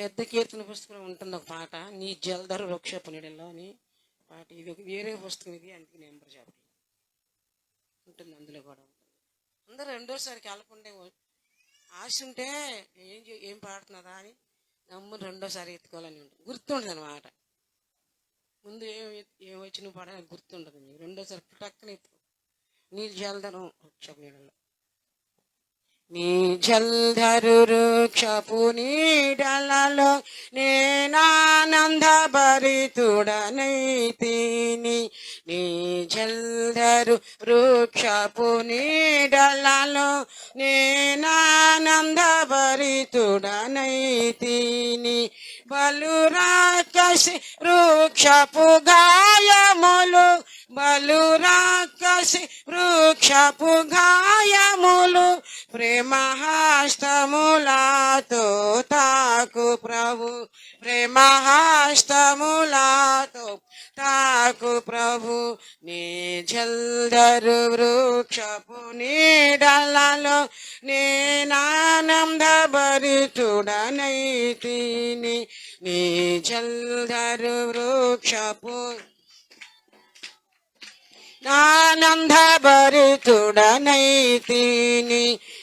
పెద్ద కీర్తన పుస్తకం ఉంటుంది ఒక పాట. నీ జలధర వృక్షపనిడిలో అని పాట. ఇది ఒక వేరే పుస్తకం ఇది అందుకే నెంబర్ చెప్పలేదు ఉంటుంది అందులో కూడా. ఉంటుంది అందరూ రెండోసారి వెళ్ళకుండా ఆశ ఉంటే ఏం ఏం పాడుతున్నదా అని నమ్ము రెండోసారి ఎత్తుకోవాలని ఉంటుంది. గుర్తుండదు అనమాట ముందు ఏం ఏం వచ్చి పాట పాడాలి గుర్తుండదు. మీకు రెండోసారి టక్కన ఎత్తుకో. నీ జలధరం వృక్షపనిడిలో. నీ జల్ధరు వృక్షపు నీడలలో నేనానంద భరితుడనైతిని నీ జల్ధరు వృక్షపు నీడలలో నేనానంద భరితుడనైతిని బలురాకసి వృక్షపు గాయములు బలురాకసి వృక్షపు గాయములు ప్రేమహాస్తములాతో తాకు ప్రభు. ప్రేమహాస్తములాతో తాకు ప్రభు. నీ జల్దరు వృక్షపు నీడలలో నేనానంద భరితుడనైతిని నీ జల్దరు వృక్షపు నానంద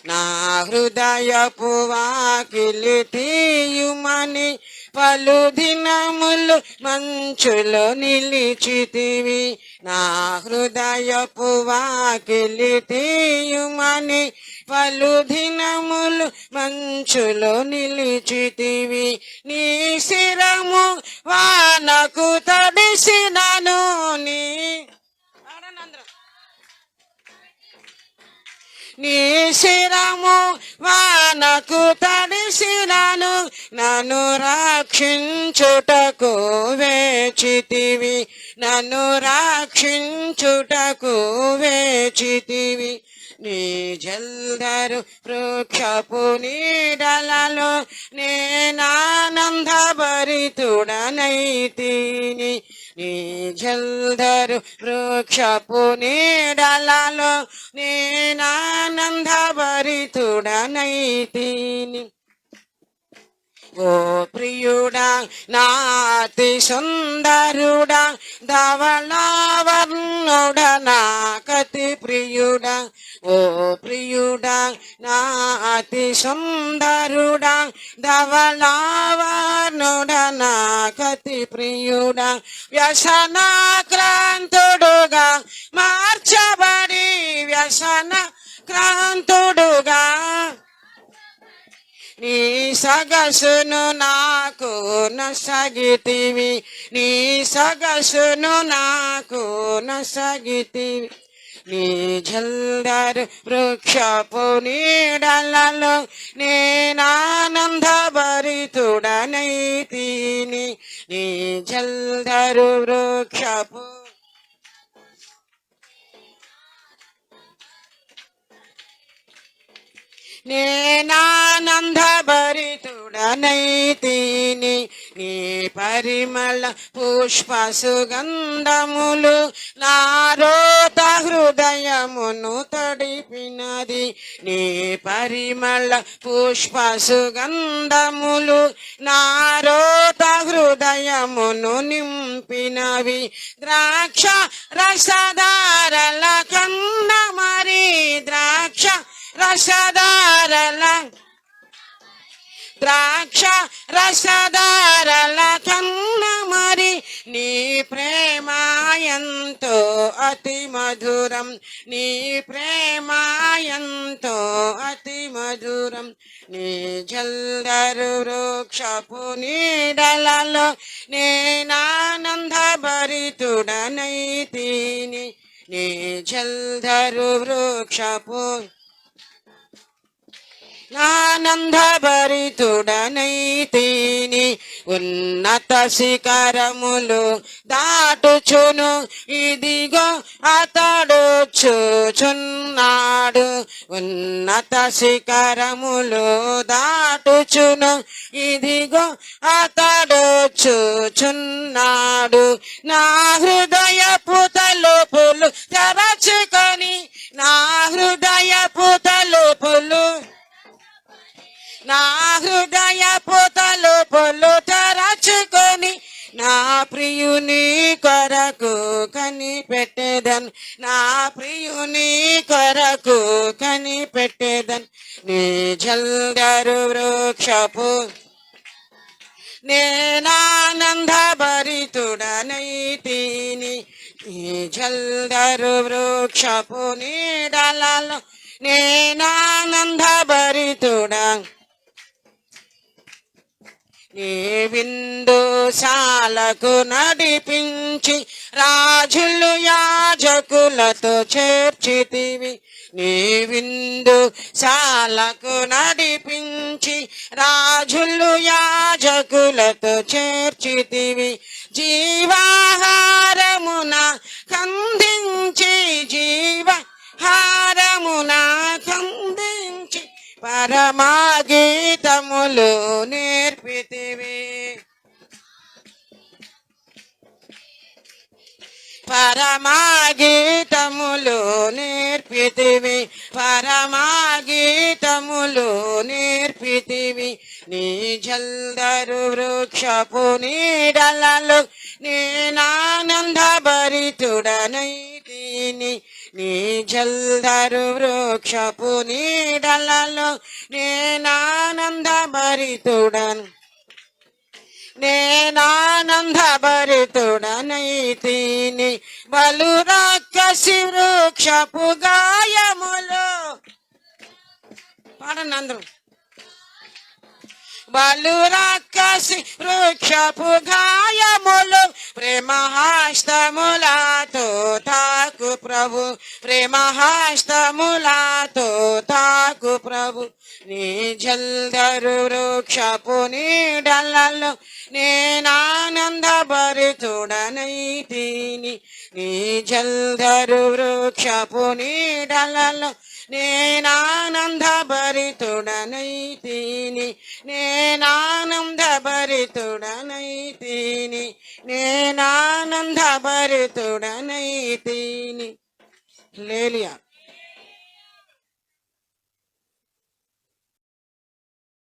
నా హృదయపు వాకిలి తీయుమని పలు దినములు మంచులు నిలిచితివి. నా హృదయపు వాకిలి తీయుమని పలు దినములు మంచులు నిలిచితివి. నీ శిరము వానకు తడిసినను నీ నీ శిరము వానకు తడిసినను నన్ను రక్షించుటకు వేచితివి. నన్ను రక్షించుటకు వేచితివి. నీ జల్దరు వృక్షపు నీడలలో నేనానంద భరితుడనైతిని నీ జల్దరు వృక్షపు నీడలలో నేనానందభరితుడనైతిని. ఓ ప్రియుడా నాతి సుందరుడా ధవళావర్ణుడ నా కతి ప్రియుడా. ఓ ప్రియుడా నాతి సుందరుడా ధవళావర్ణుడ నా కతి ప్రియుడా వ్యసనాక్రాంతుడుగా మార్చబడి వ్యసన క్రాంతుడుగా నీ సగసును నాకు నసగితివి నీ సగసును నాకు నసగితివి. నీ జల్దరు వృక్షపు నీడలలో నేనా భరితుడనైతిని నీ జల్ధరు వృక్షపు నేనానందభరితుడనైతీని నీ పరిమళ పుష్ప సుగంధములు నారో హృదయమును తడిపినది నీ పరిమళ పుష్ప సుగంధములు నారోత హృదయమును నింపినవి ద్రాక్ష రసదారల కన్న మరి ద్రాక్ష రసదారల ద్రాక్ష రసదారల కన్న నీ ప్రేమాయంతో అతి మధురం నీ ప్రేమాయంతో అతి మధురం. నీ జల్దరు వృక్షపు నీడలలో నేనానంద భరితుడనైతిని నీ జల్దరు వృక్షపు ఆనందభరితుడనైతేని ఉన్నత శిఖరములు దాటుచును. ఇదిగో అతడు చూచున్నాడు. ఉన్నత శిఖరములు దాటుచును. ఇదిగో అతడు చూచున్నాడు. నా హృదయపు తలుపులు తెరచుకొని నా హృదయ పోతలు పొల్లుట తెరచుకొని నా ప్రియుని కొరకు కనిపెట్టేదన్ నా ప్రియుని కొరకు కనిపెట్టేదన్. నీ జల్దరు వృక్షపు నేనానంద భరితుడనైతిని నీ జల్దరు వృక్షపు నీడలలో నేనానంద భరితుడ నీ విందుశాలకు నడిపించి రాజులు యాజకులతో చేర్చితివి. నీ విందు శాలకు నడిపించి రాజులు యాజకులతో చేర్చితివి. జీవాహ పరమా గీతములు నేర్పితివి. పరమా గీతములు నేర్పితివి. పరమా గీతములు నేర్పితివి. నీ జల్దరు వృక్షపు నీడలలో నేనానంద భరితుడనైతిని నీ జల్దరు వృక్షపు నీడలలో నేనానంద భరితుడను. నేనానంద భరితుడనైతిని బలు రాక్షసి వృక్షపు గాయములు. పాడండి అందరూ. బలు రాక్షసి వృక్షపు గాయములు ప్రేమహాస్తములతో తా ప్రభు. ప్రేమహాస్తములతో తాకు ప్రభు. నీ జల్దరు వృక్షపు నీడలలో నేనానంద భరితుడనైతిని నీ జల్దరు వృక్షపు నీడలలో నేనానంద భరితుడనైతిని నేనానంద భరితుడనైతిని నేనానంద భరితుడనైతిని లేలియా